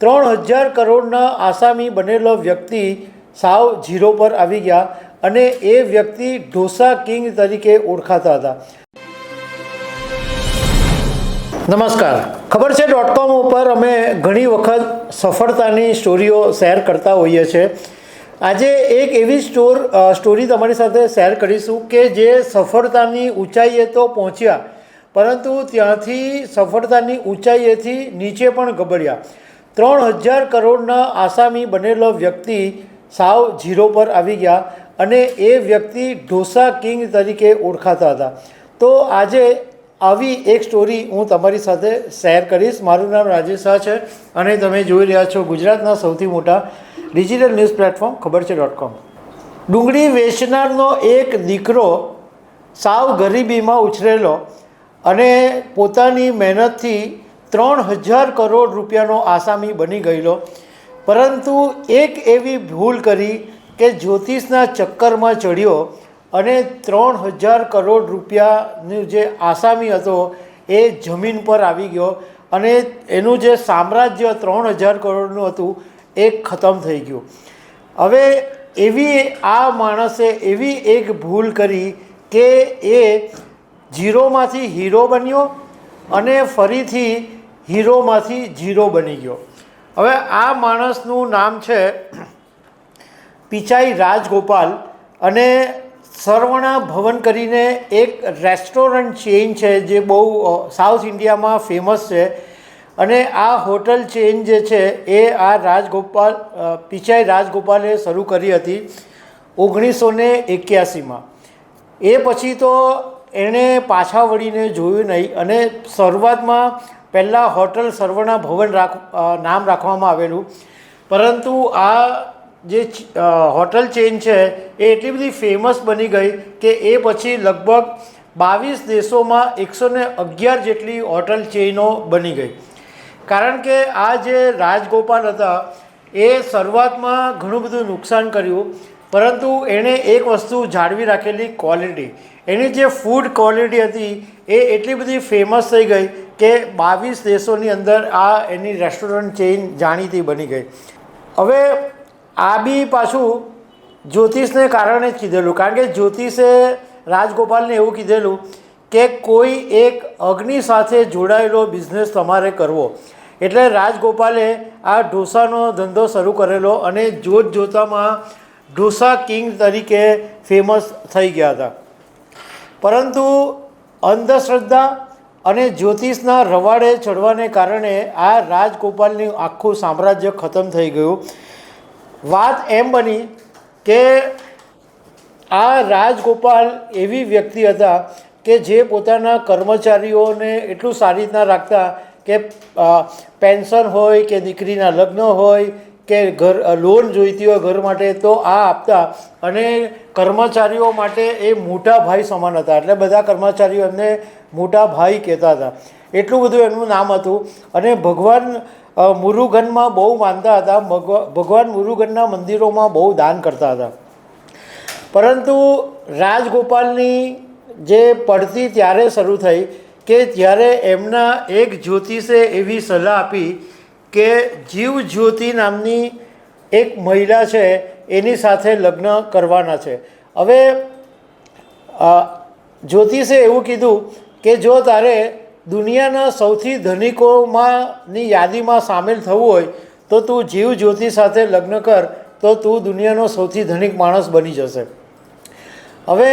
ત્રણ હજાર કરોડના આસામી બનેલો વ્યક્તિ સાવ ઝીરો પર આવી ગયા અને એ વ્યક્તિ ઢોસા કિંગ તરીકે ઓળખાતા હતા. નમસ્કાર. ખબર છે. ડોટ કોમ ઉપર અમે ઘણી વખત સફળતાની સ્ટોરીઓ શેર કરતા હોઈએ છીએ આજે એક એવી સ્ટોર સ્ટોરી તમારી સાથે શેર કરીશું કે જે સફળતાની ઊંચાઈએ તો પહોંચ્યા, પરંતુ ત્યાંથી સફળતાની ઊંચાઈએથી નીચે પણ ગબડ્યા. ત્રણ હજાર કરોડના આસામી બનેલો વ્યક્તિ સાવ ઝીરો પર આવી ગયા અને એ વ્યક્તિ ઢોસા કિંગ તરીકે ઓળખાતા હતા. તો આજે આવી એક સ્ટોરી હું તમારી સાથે શેર કરીશ. મારું નામ રાજેશ શાહ છે અને તમે જોઈ રહ્યા છો ગુજરાતના સૌથી મોટા ડિજિટલ ન્યૂઝ પ્લેટફોર્મ, ખબર છે ડોટ કોમ. ડુંગળી વેચનારનો એક દીકરો સાવ ગરીબીમાં ઉછરેલો અને પોતાની મહેનતથી ત્રણ હજાર કરોડ રૂપિયાનો આસામી બની ગયેલો. પરંતુ એક એવી ભૂલ કરી કે જ્યોતિષના ચક્કરમાં ચડ્યો અને ત્રણ હજાર કરોડ રૂપિયાનું જે આસામી હતો એ જમીન પર આવી ગયો અને એનું જે સામ્રાજ્ય ત્રણ હજાર કરોડનું હતું એ ખતમ થઈ ગયું. હવે એવી આ માણસે એવી એક ભૂલ કરી કે એ ઝીરોમાંથી હીરો બન્યો અને ફરીથી હીરોમાંથી ઝીરો બની ગયો. હવે આ માણસનું નામ છે પિચાઈ રાજગોપાલ અને સરવણા ભવન કરીને એક રેસ્ટોરન્ટ ચેઇન છે જે બહુ સાઉથ ઇન્ડિયામાં ફેમસ છે. અને આ હોટલ ચેઇન જે છે એ આ રાજગોપાલ પિચાઈ રાજગોપાલે શરૂ કરી હતી ઓગણીસો ને એક્યાસીમાં. એ પછી તો એણે પાછા વળીને જોયું નહીં અને શરૂઆતમાં પહેલાં હોટલ સર્વણા ભવન રાખ નામ રાખવામાં આવેલું. પરંતુ આ જે હોટલ ચેઇન છે, એ એટલી બધી ફેમસ બની ગઈ કે એ પછી લગભગ બાવીસ દેશોમાં એકસો ને અગિયાર જેટલી હોટલ ચેઇનો બની ગઈ. કારણ કે આ જે રાજગોપાલ હતા, એ શરૂઆતમાં ઘણું બધું નુકસાન કર્યું, પરંતુ એણે એક વસ્તુ જાળવી રાખેલી ક્વોલિટી એની જે ફૂડ ક્વોલિટી હતી, એ એટલી બધી ફેમસ થઈ ગઈ કે બાવીસ દેશોની અંદર આ એની રેસ્ટોરન્ટ ચેઇન જાણીતી બની ગઈ. હવે આ બી પાછું જ્યોતિષને કારણે જ કીધેલું. કારણ કે જ્યોતિષે રાજગોપાલને એવું કીધેલું કે કોઈ એક અગ્નિ સાથે જોડાયેલો બિઝનેસ તમારે કરવો. એટલે રાજગોપાલે આ ઢોસાનો ધંધો શરૂ કરેલો અને જોત જોતામાં ઢોસા કિંગ તરીકે ફેમસ થઈ ગયા હતા. પરંતુ અંધશ્રદ્ધા અને જ્યોતિષના રવાડે ચડવાને કારણે આ રાજગોપાલનું આખું સામ્રાજ્ય ખતમ થઈ ગયું. વાત એમ બની કે આ રાજગોપાલ એવી વ્યક્તિ હતા કે જે પોતાના કર્મચારીઓને એટલું સારી રીતના રાખતા કે પેન્શન હોય કે દીકરીના લગ્ન હોય કે ઘર લોન જોઈતી હોય ઘર માટે તો આ આપતા. અને કર્મચારીઓ માટે એ મોટા ભાઈ સમાન હતા. એટલે બધા કર્મચારીઓ એમને મોટા ભાઈ કહેતા હતા. એટલું બધું એમનું નામ હતું. અને ભગવાન મુરુગનમાં બહુ માનતા હતા. ભગવાન મુરુગનના મંદિરોમાં બહુ દાન કરતા હતા. પરંતુ રાજગોપાલની જે પડતી ત્યારે શરૂ થઈ કે જ્યારે એમના એક જ્યોતિષે એવી સલાહ આપી કે જીવ જ્યોતિ નામની એક મહિલા છે, એની સાથે લગ્ન કરવાના છે. હવે જ્યોતિષે એવું કીધું કે જો તારે દુનિયાના સૌથી ધનિકોમાંની યાદીમાં સામેલ થવું હોય, તો તું જીવ જ્યોતિ સાથે લગ્ન કર, તો તું દુનિયાનો સૌથી ધનિક માણસ બની જશે. હવે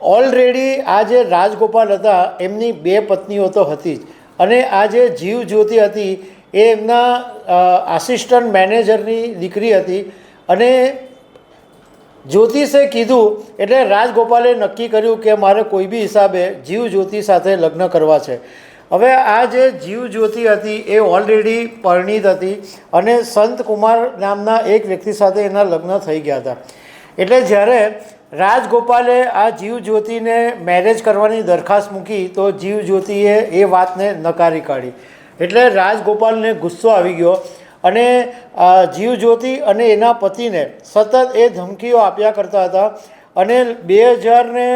ઓલરેડી આ જે રાજગોપાલ હતા, એમની બે પત્નીઓ તો હતી જ. અને આ જે જીવ જ્યોતિ હતી એ એમના આસિસ્ટન્ટ મેનેજરની દીકરી હતી અને જ્યોતિષે કીધું, એટલે રાજગોપાલે નક્કી કર્યું કે મારે કોઈ બી હિસાબે જીવ જ્યોતિ સાથે લગ્ન કરવા છે. હવે આ જે જીવ જ્યોતિ હતી એ ઓલરેડી પરિણીત હતી અને સંત કુમાર નામના એક વ્યક્તિ સાથે એના લગ્ન થઈ ગયા હતા. એટલે જ્યારે રાજગોપાલે આ જીવ જ્યોતિને મેરેજ કરવાની દરખાસ્ત મૂકી, તો જીવ જ્યોતિએ એ વાતને નકારી કાઢી. એટલે રાજગોપાલને ગુસ્સો આવી ગયો અને જીવજ્યોતિ અને એના પતિને સતત એ ધમકીઓ આપ્યા કરતા હતા અને બે હજારને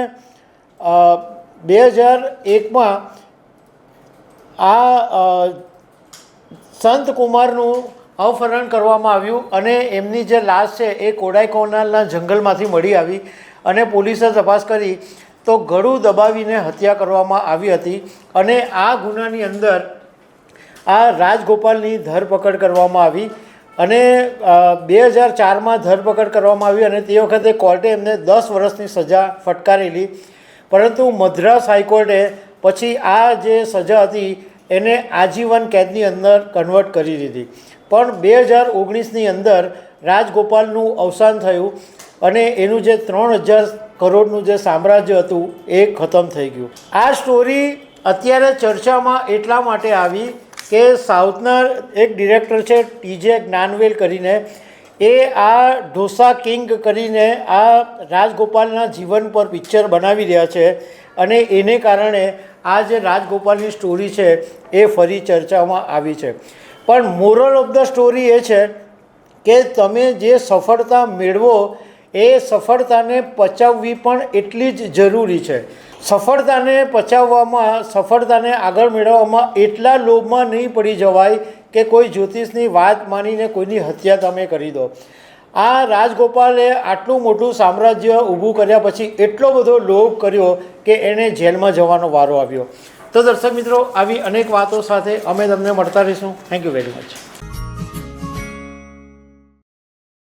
બે હજાર એકમાં આ સંત કુમારનું અપહરણ કરવામાં આવ્યું અને એમની જે લાશ છે એ કોડાઈકોનાલના જંગલમાંથી મળી આવી અને પોલીસે તપાસ કરી તો ગળું દબાવીને હત્યા કરવામાં આવી હતી અને આ ગુનાની અંદર આ રાજગોપાલની ધરપકડ કરવામાં આવી અને બે હજાર ચારમાં ધરપકડ કરવામાં આવી અને તે વખતે કોર્ટે એમને દસ વર્ષની સજા ફટકારેલી. પરંતુ મદ્રાસ હાઈકોર્ટે પછી આ જે સજા હતી, એને આજીવન કેદની અંદર કન્વર્ટ કરી દીધી. પણ બે હજાર ઓગણીસની અંદર રાજગોપાલનું અવસાન થયું અને એનું જે ત્રણ હજાર કરોડનું જે સામ્રાજ્ય હતું, એ ખતમ થઈ ગયું. આ સ્ટોરી અત્યારે ચર્ચામાં એટલા માટે આવી કે સાઉથના એક ડિરેક્ટર છે ટીજે જ્ઞાનવેલ કરીને. એ આ ઢોસા કિંગ કરીને આ રાજગોપાલના જીવન પર પિક્ચર બનાવી રહ્યા છે અને એને કારણે આ જે રાજગોપાલની સ્ટોરી છે એ ફરી ચર્ચામાં આવી છે. પણ મોરલ ઓફ ધ સ્ટોરી એ છે કે તમે જે સફળતા મેળવો એ સફળતાને પચાવવી પણ એટલી જ જરૂરી છે. સફળતાને પચાવવામાં, સફળતાને આગળ મેળવવામાં એટલા લોભમાં નહીં પડી જવાય કે કોઈ જ્યોતિષની વાત માનીને કોઈની હત્યા તમે કરી દો. આ રાજગોપાલે આટલું મોટું સામ્રાજ્ય ઊભું કર્યા પછી એટલો બધો લોભ કર્યો કે એણે જેલમાં જવાનો વારો આવ્યો. તો દર્શક મિત્રો, આવી અનેક વાતો સાથે અમે તમને મળતા રહીશું. Thank you very much